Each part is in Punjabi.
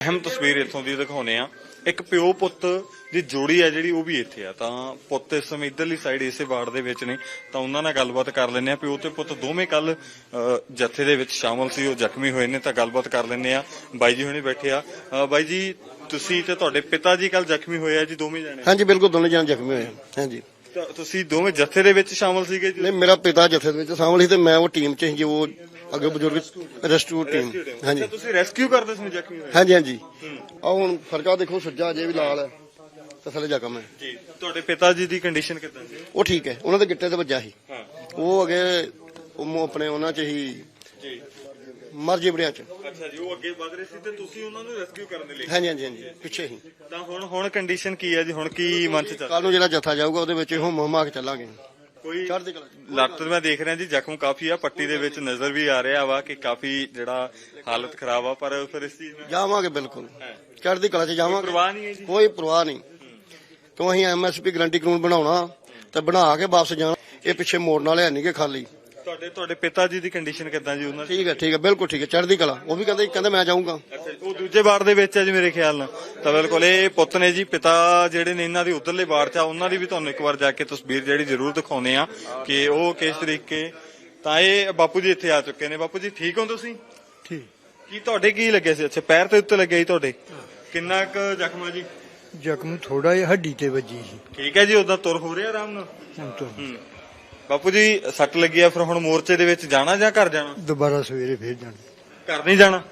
ਅਹਿਮ ਤਸਵੀਰ ਇੱਥੋਂ ਦੀ ਦਿਖਾਉਨੇ ਆ ਇੱਕ ਪਿਓ ਪੁੱਤ ਦੀ ਜੋੜੀ ਹੈ ਜਿਹੜੀ ਉਹ ਵੀ ਇੱਥੇ ਆ। ਤਾਂ ਪੁੱਤ ਇਸ ਸਮੇਂ ਇਧਰਲੀ ਸਾਈਡ ਇਸੇ ਵਾਰਡ ਦੇ ਵਿੱਚ ਨੇ। ਤਾਂ ਉਹਨਾਂ ਨਾਲ ਗੱਲਬਾਤ ਕਰ ਲੈਂਦੇ ਆ ਪਿਓ ਤੇ ਪੁੱਤ ਦੋਵੇਂ ਕੱਲ ਜੱਥੇ ਦੇ ਵਿੱਚ ਸ਼ਾਮਲ ਸੀ। ਉਹ ਜ਼ਖਮੀ ਹੋਏ ਨੇ ਤਾਂ ਗੱਲਬਾਤ ਕਰ ਲੈਂਦੇ ਆ ਬਾਈ ਜੀ ਹੁਣੇ ਬੈਠੇ ਆ। ਬਾਈ ਜੀ ਤੁਸੀਂ ਤੇ ਤੁਹਾਡੇ ਪਿਤਾ ਜੀ ਕੱਲ ਜ਼ਖਮੀ ਹੋਏ ਆ ਜੀ ਦੋਵੇਂ ਜਾਣੇ? ਹਾਂਜੀ ਬਿਲਕੁਲ ਦੋਨੇ ਜਣ ਜ਼ਖਮੀ ਹੋਏ ਆ। ਹਾਂਜੀ। ਤੁਸੀਂ ਦੋਵੇਂ ਜੱਥੇ ਦੇ ਵਿੱਚ ਸ਼ਾਮਲ ਸੀਗੇ ਜੀ? ਨਹੀਂ ਮੇਰਾ ਪਿਤਾ ਜਥੇ ਦੇ ਵਿੱਚ ਸ਼ਾਮਲ ਸੀ ਤੇ ਮੈਂ ਉਹ ਟੀਮ ਚ ਸੀ ਜੋ ਅੱਗੇ ਬਜ਼ੁਰਗ ਰੈਸਕਿਊ ਟੀਮ ਹਾਂਜੀ। ਤੁਸੀਂ ਰੈਸਕਿਊ ਕਰਦੇ ਸੀ ਜ਼ਖਮੀ ਹੋਏ। ਹਾਂਜੀ ਹਾਂਜੀ। ਆ ਹੁਣ ਫਰਕਾ ਦੇਖੋ ਸੱਜਾ ਅਜੇ ਵੀ ਲਾਲ ਹੈ। ਤੇ ਥੱਲੇ ਜ਼ਖਮ ਹੈ। ਜੀ ਤੁਹਾਡੇ ਪਿਤਾ ਜੀ ਦੀ ਕੰਡੀਸ਼ਨ ਕਿਦਾਂ ਸੀ? ਉਹ ਠੀਕ ਹੈ। ਉਹਨਾਂ ਦੇ ਗਿੱਟੇ ਤੇ ਵੱਜਾ ਸੀ। ਹਾਂ। ਉਹ ਅਗੇ ਉਹ ਆਪਣੇ ਉਹਨਾਂ ਚ ਹੀ ਜੀ। ਮਰਜ਼ੀ ਬੜਿਆਂ ਚ। ਅੱਛਾ ਜੀ ਉਹ ਅੱਗੇ ਵਧ ਰਹੇ ਸੀ ਤੇ ਤੁਸੀਂ ਉਹਨਾਂ ਨੂੰ ਰੈਸਕਿਊ ਕਰਨ ਦੇ ਲਈ। ਹਾਂਜੀ ਹਾਂਜੀ ਹਾਂਜੀ। ਪਿੱਛੇ ਹੀ। ਤਾਂ ਹੁਣ ਹੁਣ ਕੰਡੀਸ਼ਨ ਕੀ ਹੈ ਜੀ? ਹੁਣ ਕੀ ਮਨ ਚ ਚੱਲ ਕੱਲ ਨੂੰ ਜਿਹੜਾ ਜਥਾ ਜਾਊਗਾ ਉਹਦੇ ਵਿੱਚ ਹੁਮ ਹੁਮਾ ਕੇ ਚੱਲਾਂਗੇ। ਕੋਈ ਚੜ੍ਹਦੀ ਕਲਾ ਚ। ਲੱਤ ਮੈਂ ਦੇਖ ਰਿਹਾ ਜੀ ਜ਼ਖਮ ਕਾਫੀ ਆ ਪੱਟੀ ਦੇ ਵਿੱਚ ਨਜ਼ਰ ਵੀ ਆ ਰਿਹਾ ਵਾ ਕਿ ਕਾਫੀ ਜਿਹੜਾ ਹਾਲਤ ਖਰਾਬ ਆ ਪਰ ਫਿਰ ਇਸ ਚੀਜ਼ ਨਾਲ ਜਾਵਾਂਗੇ ਬਿਲਕੁਲ। ਚੜ੍ਹਦੀ ਕਲਾ ਚ ਜਾਵਾਂਗੇ। ਪਰਵਾਹ ਨਹੀਂ ਹੈ ਜੀ? ਕੋਈ ਪਰਵਾਹ ਨਹੀਂ। ਕਿਉਂ ਅਸੀਂ ਐਮਐਸਪੀ ਗਰੰਟੀ ਕਾਨੂੰਨ ਬਣਾਉਣਾ ਤੇ ਬਣਾ ਕੇ ਵਾਪਸ ਜਾਣਾ। ਇਹ ਪਿੱਛੇ ਮੋੜਨ ਵਾਲੇ ਹੈ ਨਹੀਂਗੇ ਖਾਲੀ। ਤੁਹਾਡੇ ਤੁਹਾਡੇ ਪਿਤਾ ਜੀ ਦੀ ਕੰਡੀਸ਼ਨ ਕਿਦਾਂ ਜੀ ਉਹਨਾਂ ਦੀ? ਠੀਕ ਹੈ ਠੀਕ ਹੈ ਬਿਲਕੁਲ ਠੀਕ ਹੈ ਚੜ੍ਹਦੀ ਕਲਾ। ਉਹ ਵੀ ਕਹਿੰਦੇ ਕਹਿੰਦੇ ਮੈਂ ਜਾਊਂਗਾ। ਅੱਛਾ ਜੀ, ਉਹ ਦੂਜੇ ਵਾਰਡ ਦੇ ਵਿੱਚ ਹੈ ਜੀ ਮੇਰੇ ਖਿਆਲ ਨਾਲ। ਤਾਂ ਬਿਲਕੁਲ ਇਹ ਪੁੱਤ ਨੇ ਜੀ ਪਿਤਾ ਜਿਹੜੇ ਨੇ ਇਹਨਾਂ ਦੀ ਉਧਰਲੇ ਵਾਰਡ ਚ ਆ ਉਹਨਾਂ ਦੀ ਵੀ ਤੁਹਾਨੂੰ ਇੱਕ ਵਾਰ ਜਾ ਕੇ ਤਸਵੀਰ ਜਿਹੜੀ ਜ਼ਰੂਰ ਦਿਖਾਉਨੇ ਆ ਕਿ ਉਹ ਕਿਸ ਤਰੀਕੇ ਤਾਂ ਇਹ ਬਾਪੂ ਜੀ ਇੱਥੇ ਆ ਚੁੱਕੇ ਨੇ। ਬਾਪੂ ਜੀ ਠੀਕ ਹੋ ਤੁਸੀਂ? ਠੀਕ। ਕੀ ਤੁਹਾਡੇ ਕੀ ਲੱਗੇ ਸੀ? ਅੱਛਾ ਪੈਰ ਤੇ ਉੱਤੇ ਲੱਗਿਆ ਜੀ ਤੁਹਾਡੇ। ਕਿੰਨਾ ਕੁ ਜ਼ਖਮ ਆ ਜੀ? ਜ਼ਖਮ ਥੋੜਾ ਜਿਹਾ ਹੱਡੀ ਤੇ ਵੱਜੀ ਸੀ। ਠੀਕ ਹੈ ਜੀ ਉਦਾਂ ਤੁਰ ਹੋ ਰਿਹਾ ਆਰਾਮ ਨਾਲ? ਹੁਣ ਤੋਂ ਹੂੰ। ਬਾਪੂ ਜੀ ਸੱਟ ਲੱਗੀ ਆ ਫਿਰ ਹੁਣ ਮੋਰਚੇ ਦੇ ਵਿੱਚ ਜਾਣਾ ਜਾਂ ਘਰ ਜਾਣਾ? ਦੁਬਾਰਾ ਸਵੇਰੇ ਫੇਰ ਜਾਣਾ। ਘਰ ਨਹੀਂ ਜਾਣਾ?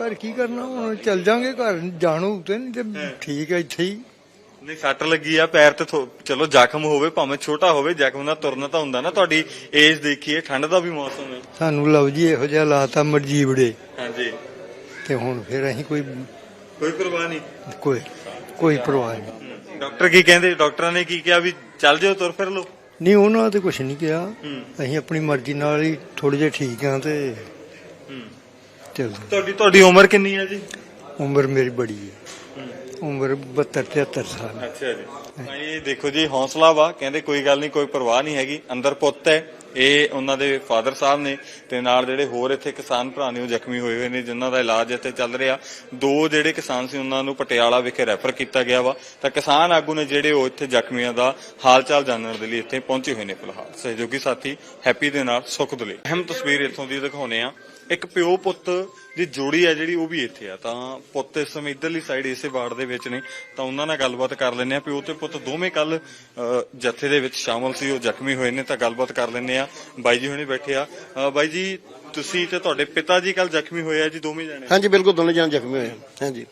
ਘਰ ਕੀ ਕਰਨਾ? ਹੁਣ ਚੱਲ ਜਾਾਂਗੇ ਘਰ ਜਾਣੋ ਤੇ ਨਹੀਂ ਤੇ ਠੀਕ ਹੈ ਇੱਥੇ ਹੀ। ਨਹੀਂ ਸੱਟ ਲੱਗੀ ਆ ਪੈਰ ਤੇ ਥੋ- ਚਲੋ ਜ਼ਖਮ ਹੋਵੇ ਭਾਵੇਂ ਛੋਟਾ ਹੋਵੇ ਜ਼ਖਮ ਨਾਲ ਤੁਰਨਾ ਤਾਂ ਹੁੰਦਾ ਨਾ। ਤੁਹਾਡੀ ਏਜ ਦੇਖੀਏ ਠੰਡ ਦਾ ਵੀ ਮੌਸਮ ਹੈ। ਸਾਨੂੰ ਲਓ ਜੀ ਇਹੋ ਜਿਹਾ ਲਾਤਾ ਮਰਜੀਵੜੇ ਹਾਂਜੀ। ਤੇ ਹੁਣ ਫਿਰ ਅਸੀਂ ਕੋਈ ਕੋਈ ਪਰਵਾਹ ਨਹੀਂ। ਕੋਈ ਕੋਈ ਪਰਵਾਹ ਨਹੀਂ। ਡਾਕਟਰ ਕੀ ਕਹਿੰਦੇ? ਡਾਕਟਰਾਂ ਨੇ ਕੀ ਕਿਹਾ ਵੀ ਚੱਲ ਜਾਓ ਤੁਰ ਫਿਰ ਲਓ। ਨਹੀਂ ਉਹਨਾਂ ਤੇ ਕੁਝ ਨਹੀਂ ਕਿਹਾ। ਅਸੀਂ ਆਪਣੀ ਮਰਜ਼ੀ ਨਾਲ ਹੀ ਥੋੜੇ ਜਿਹਾ ਠੀਕ ਆ ਤੇ ਹੂੰ। ਚੱਲ ਤੁਹਾਡੀ ਤੁਹਾਡੀ ਉਮਰ ਕਿੰਨੀ ਹੈ ਜੀ? ਉਮਰ ਮੇਰੀ ਬੜੀ ਹੈ। ਉਮਰ 72 73 ਸਾਲ ਅੱਛਾ ਜੀ। ਇਹ ਦੇਖੋ ਜੀ ਹੌਸਲਾ ਵਾ। ਕਹਿੰਦੇ ਕੋਈ ਗੱਲ ਨਹੀਂ ਕੋਈ ਪਰਵਾਹ ਨਹੀਂ ਹੈਗੀ। ਅੰਦਰ ਪੁੱਤ ਹੈ। ਇਹ ਉਹਨਾਂ ਦੇ ਫਾਦਰ ਸਾਹਿਬ ਨੇ ਤੇ ਨਾਲ ਜਿਹੜੇ ਹੋਰ ਇੱਥੇ ਕਿਸਾਨ ਭਰਾ ਨੇ ਉਹ ਜ਼ਖਮੀ ਹੋਏ ਹੋਏ ਨੇ, ਜਿਨ੍ਹਾਂ ਦਾ ਇਲਾਜ ਇੱਥੇ ਚੱਲ ਰਿਹਾ। ਦੋ ਜਿਹੜੇ ਕਿਸਾਨ ਸੀ, ਉਹਨਾਂ ਨੂੰ ਪਟਿਆਲਾ ਵਿਖੇ ਰੈਫਰ ਕੀਤਾ ਗਿਆ ਵਾ। ਤਾਂ ਕਿਸਾਨ ਆਗੂ ਨੇ ਜਿਹੜੇ ਉਹ ਇੱਥੇ ਜ਼ਖਮੀਆਂ ਦਾ ਹਾਲ ਚਾਲ ਜਾਣਨ ਦੇ ਲਈ ਇੱਥੇ ਪਹੁੰਚੇ ਹੋਏ ਨੇ ਫਿਲਹਾਲ। ਸਹਿਯੋਗੀ ਸਾਥੀ ਹੈਪੀ ਦੇ ਨਾਲ ਸੁਖ ਦੁਲੇ ਅਹਿਮ ਤਸਵੀਰ ਇੱਥੋਂ ਦੀ ਦਿਖਾਉਨੇ ਆ ਇੱਕ ਪਿਓ ਪੁੱਤ ਦੀ ਜੋੜੀ ਹੈ ਜਿਹੜੀ ਉਹ ਵੀ ਇੱਥੇ ਆ। ਤਾਂ ਪੁੱਤ ਇਸ ਸਮੇਂ ਇਧਰਲੀ ਸਾਈਡ ਇਸੇ ਵਾਰਡ ਦੇ ਵਿੱਚ ਨੇ। ਤਾਂ ਉਹਨਾਂ ਨਾਲ ਗੱਲਬਾਤ ਕਰ ਲੈਂਦੇ ਆ ਪਿਓ ਤੇ ਪੁੱਤ ਦੋਵੇਂ ਕੱਲ ਜੱਥੇ ਦੇ ਵਿੱਚ ਸ਼ਾਮਲ ਸੀ। ਉਹ ਜ਼ਖਮੀ ਹੋਏ ਨੇ ਤਾਂ ਗੱਲਬਾਤ ਕਰ ਲੈਂਦੇ ਆ ਬਾਈ ਜੀ ਹੁਣੇ ਬੈਠੇ ਆ। ਬਾਈ ਜੀ ਤੁਸੀਂ ਤੇ ਤੁਹਾਡੇ ਪਿਤਾ ਜੀ ਕੱਲ ਜ਼ਖਮੀ ਹੋਏ ਆ ਜੀ ਦੋਵੇਂ ਜਾਣੇ? ਹਾਂਜੀ ਬਿਲਕੁਲ ਦੋਨੇ ਜਣ ਜ਼ਖਮੀ ਹੋਏ। ਹਾਂਜੀ।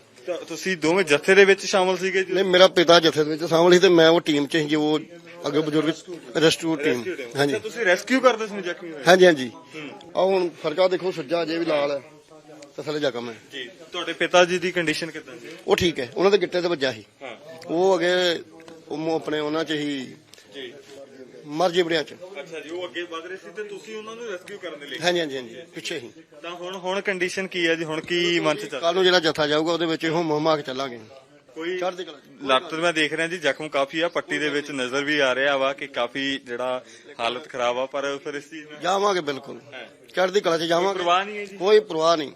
ਤੁਸੀਂ ਦੋਵੇਂ ਜੱਥੇ ਦੇ ਵਿੱਚ ਸ਼ਾਮਲ ਸੀਗੇ ਜੀ? ਨਹੀਂ ਮੇਰਾ ਪਿਤਾ ਜਥੇ ਦੇ ਵਿੱਚ ਸ਼ਾਮਲ ਸੀ ਤੇ ਮੈਂ ਉਹ ਟੀਮ ਚ ਸੀ ਜੋ ਉਹ ਅੱਗੇ ਬਜ਼ੁਰਗ ਰੈਸਕਿਊ ਟੀਮ ਹਾਂਜੀ। ਤੁਸੀਂ ਰੈਸਕਿਊ ਕਰਦੇ ਸੀ ਜ਼ਖਮੀ ਹੋਏ? ਹਾਂਜੀ ਹਾਂਜੀ। ਆ ਹੁਣ ਫਰਕਾ ਦੇਖੋ ਸੱਜਾ ਅਜੇ ਵੀ ਲਾਲ ਹੈ ਤੇ ਥੱਲੇ ਜ਼ਖਮ ਹੈ। ਜੀ ਤੁਹਾਡੇ ਪਿਤਾ ਜੀ ਦੀ ਕੰਡੀਸ਼ਨ ਕਿਦਾਂ ਸੀ? ਉਹ ਠੀਕ ਹੈ ਉਹਨਾਂ ਦੇ ਗਿੱਟੇ ਤੇ ਵੱਜਾ ਸੀ। ਹਾਂ। ਉਹ ਅਗੇ ਉਹ ਆਪਣੇ ਉਹਨਾਂ ਚ ਹੀ ਜੀ। ਮਰਜ਼ੀ ਬੜਿਆਂ ਚ। ਅੱਛਾ ਜੀ ਉਹ ਅੱਗੇ ਵਧ ਰਹੇ ਸੀ ਤੇ ਤੁਸੀਂ ਉਹਨਾਂ ਨੂੰ ਰੈਸਕਿਊ ਕਰਨ ਦੇ ਲਈ? ਹਾਂਜੀ ਹਾਂਜੀ ਹਾਂਜੀ ਪਿੱਛੇ ਹੀ। ਤਾਂ ਹੁਣ ਹੁਣ ਕੰਡੀਸ਼ਨ ਕੀ ਹੈ ਜੀ? ਹੁਣ ਕੀ ਮਨ ਚ ਚੱਲ ਕੱਲ ਨੂੰ ਜਿਹੜਾ ਜਥਾ ਜਾਊਗਾ ਉਹਦੇ ਵਿੱਚ ਹੁਮ ਹੁਮਾ ਕੇ ਚੱਲਾਂਗੇ। ਕੋਈ ਚੜ੍ਹਦੀ ਕਲਾ। ਲੱਤ ਮੈਂ ਦੇਖ ਰਿਹਾ ਜੀ ਜ਼ਖਮ ਕਾਫੀ ਆ ਪੱਟੀ ਦੇ ਵਿੱਚ ਨਜ਼ਰ ਵੀ ਆ ਰਿਹਾ ਵਾ ਕਿ ਕਾਫੀ ਜਿਹੜਾ ਹਾਲਤ ਖਰਾਬ ਆ ਪਰ ਫਿਰ ਇਸ ਚੀਜ਼ ਨਾਲ ਜਾਵਾਂਗੇ ਬਿਲਕੁਲ। ਚੜ੍ਹਦੀ ਕਲਾ ਚ ਜਾਵਾਂਗੇ। ਪਰਵਾਹ ਨਹੀਂ ਹੈ ਜੀ। ਕੋਈ ਪਰਵਾਹ ਨਹੀਂ।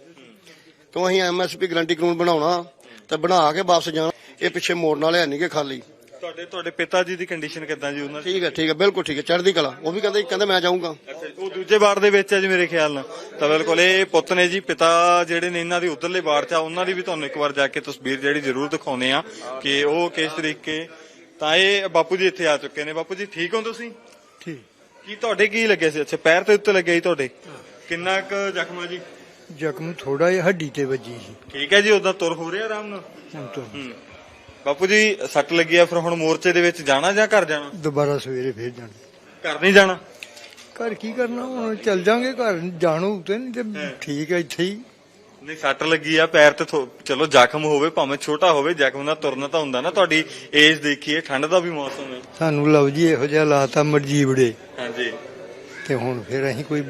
ਕਿਉਂ ਅਸੀਂ ਐਮਐਸਪੀ ਗਰੰਟੀ ਕਾਨੂੰਨ ਬਣਾਉਣਾ ਤੇ ਬਣਾ ਕੇ ਵਾਪਸ ਜਾਣਾ। ਇਹ ਪਿੱਛੇ ਮੋੜਨ ਵਾਲੇ ਹੈ ਨਹੀਂਗੇ ਖਾਲੀ। ਤੁਹਾਡੇ ਤੁਹਾਡੇ ਪਿਤਾ ਜੀ ਦੀ ਕੰਡੀਸ਼ਨ ਕਿਦਾਂ ਜੀ ਉਹਨਾਂ ਦੀ? ਠੀਕ ਹੈ ਠੀਕ ਹੈ ਬਿਲਕੁਲ ਠੀਕ ਹੈ ਚੜ੍ਹਦੀ ਕਲਾ। ਉਹ ਵੀ ਕਹਿੰਦੇ ਕਹਿੰਦੇ ਮੈਂ ਜਾਊਂਗਾ। ਉਹ ਦੂਜੇ ਵਾਰਡ ਦੇ ਵਿੱਚ ਹੈ ਜੀ ਮੇਰੇ ਖਿਆਲ ਨਾਲ। ਤਾਂ ਬਿਲਕੁਲ ਇਹ ਪੁੱਤ ਨੇ ਜੀ ਪਿਤਾ ਜਿਹੜੇ ਨੇ ਇਹਨਾਂ ਦੀ ਉਧਰਲੇ ਵਾਰਡ ਚ ਆ ਉਹਨਾਂ ਦੀ ਵੀ ਤੁਹਾਨੂੰ ਇੱਕ ਵਾਰ ਜਾ ਕੇ ਤਸਵੀਰ ਜਿਹੜੀ ਜ਼ਰੂਰ ਦਿਖਾਉਨੇ ਆ ਕਿ ਉਹ ਕਿਸ ਤਰੀਕੇ। ਤਾਂ ਇਹ ਬਾਪੂ ਜੀ ਇੱਥੇ ਆ ਚੁੱਕੇ ਨੇ। ਬਾਪੂ ਜੀ ਠੀਕ ਹੋ ਤੁਸੀਂ? ਠੀਕ। ਕੀ ਤੁਹਾਡੇ ਕੀ ਲੱਗੇ ਸੀ? ਅੱਛਾ ਪੈਰ ਤੇ ਉੱਤੇ ਲੱਗਿਆ ਜੀ ਤੁਹਾਡੇ। ਕਿੰਨਾ ਕੁ ਜ਼ਖਮ ਆ ਜੀ? ਜ਼ਖਮ ਥੋੜਾ ਜਿਹਾ ਹੱਡੀ ਤੇ ਵੱਜੀ ਸੀ। ਠੀਕ ਹੈ ਜੀ ਉਦਾਂ ਤੁਰ ਹੋ ਰਿਹਾ ਆਰਾਮ ਨਾਲ? ਹੂੰ। ਬਾਪੂ ਜੀ ਸੱਟ ਲੱਗੀ ਆ ਫਿਰ ਹੁਣ ਮੋਰਚੇ ਦੇ ਵਿੱਚ ਜਾਣਾ ਜਾਂ ਘਰ ਜਾਣਾ? ਦੁਬਾਰਾ ਸਵੇਰੇ ਫੇਰ ਜਾਣਾ। ਘਰ ਨਹੀਂ ਜਾਣਾ? ਘਰ ਕੀ ਕਰਨਾ? ਹੁਣ ਚੱਲ ਜਾਾਂਗੇ ਘਰ ਜਾਣੋ ਤੇ ਨਹੀਂ ਤੇ ਠੀਕ ਹੈ ਇੱਥੇ ਹੀ। ਨਹੀਂ ਸੱਟ ਲੱਗੀ ਆ ਪੈਰ ਤੇ ਥੋ- ਚਲੋ ਜ਼ਖਮ ਹੋਵੇ ਭਾਵੇਂ ਛੋਟਾ ਹੋਵੇ ਜ਼ਖਮ ਨਾਲ ਤੁਰਨਾ ਤਾਂ ਹੁੰਦਾ ਨਾ ਤੁਹਾਡੀ ਏਜ ਦੇਖੀਏ ਠੰਡ ਦਾ ਵੀ ਮੌਸਮ ਹੈ। ਸਾਨੂੰ ਲਓ ਜੀ ਇਹੋ ਜਿਹਾ ਲਾਤਾ ਮਰਜੀਵੜੇ। ਹਾਂਜੀ। ਤੇ ਹੁਣ ਫਿਰ ਅਸੀਂ ਕੋਈ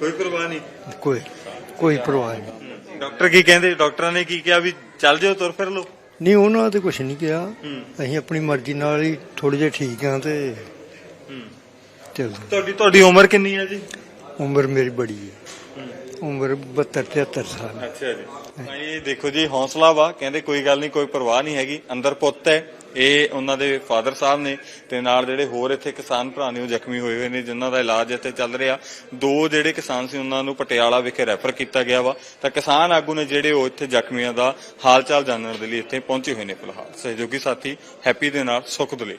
ਕੋਈ ਪਰਵਾਹ ਨਹੀਂ। ਕੋਈ ਕੋਈ ਪਰਵਾਹ ਨਹੀਂ। ਡਾਕਟਰ ਕੀ ਕਹਿੰਦੇ? ਡਾਕਟਰਾਂ ਨੇ ਕੀ ਕਿਹਾ ਵੀ ਚੱਲ ਜਾਓ ਤੁਰ ਫਿਰ ਲਓ। ਨਹੀਂ ਉਹਨਾਂ ਤੇ ਕੁਝ ਨਹੀਂ ਕਿਹਾ। ਅਸੀਂ ਆਪਣੀ ਮਰਜ਼ੀ ਨਾਲ ਹੀ ਥੋੜੇ ਜਿਹਾ ਠੀਕ ਆ ਤੇ ਤੁਹਾਡੀ ਤੁਹਾਡੀ ਉਮਰ ਕਿੰਨੀ ਹੈ ਜੀ? ਉਮਰ ਮੇਰੀ ਬੜੀ ਹੈ। ਉਮਰ 72 73 ਸਾਲ। ਅੱਛਾ ਜੀ। ਇਹ ਦੇਖੋ ਜੀ ਹੌਸਲਾ ਵਾ। ਕਹਿੰਦੇ ਕੋਈ ਗੱਲ ਨਹੀਂ ਕੋਈ ਪਰਵਾਹ ਨਹੀਂ ਹੈਗੀ। ਅੰਦਰ ਪੁੱਤ ਹੈ। ਇਹ ਉਹਨਾਂ ਦੇ ਫਾਦਰ ਸਾਹਿਬ ਨੇ ਤੇ ਨਾਲ ਜਿਹੜੇ ਹੋਰ ਇੱਥੇ ਕਿਸਾਨ ਭਰਾ ਨੇ ਉਹ ਜ਼ਖਮੀ ਹੋਏ ਹੋਏ ਨੇ, ਜਿਨ੍ਹਾਂ ਦਾ ਇਲਾਜ ਇੱਥੇ ਚੱਲ ਰਿਹਾ। ਦੋ ਜਿਹੜੇ ਕਿਸਾਨ ਸੀ, ਉਹਨਾਂ ਨੂੰ ਪਟਿਆਲਾ ਵਿਖੇ ਰੈਫਰ ਕੀਤਾ ਗਿਆ ਵਾ। ਤਾਂ ਕਿਸਾਨ ਆਗੂ ਨੇ ਜਿਹੜੇ ਉਹ ਇੱਥੇ ਜ਼ਖਮੀਆਂ ਦਾ ਹਾਲ ਚਾਲ ਜਾਣਨ ਦੇ ਲਈ ਇੱਥੇ ਪਹੁੰਚੇ ਹੋਏ ਨੇ ਫਿਲਹਾਲ। ਸਹਿਯੋਗੀ ਸਾਥੀ ਹੈਪੀ ਦੇ ਨਾਲ ਸੁਖ ਦੁਲੇ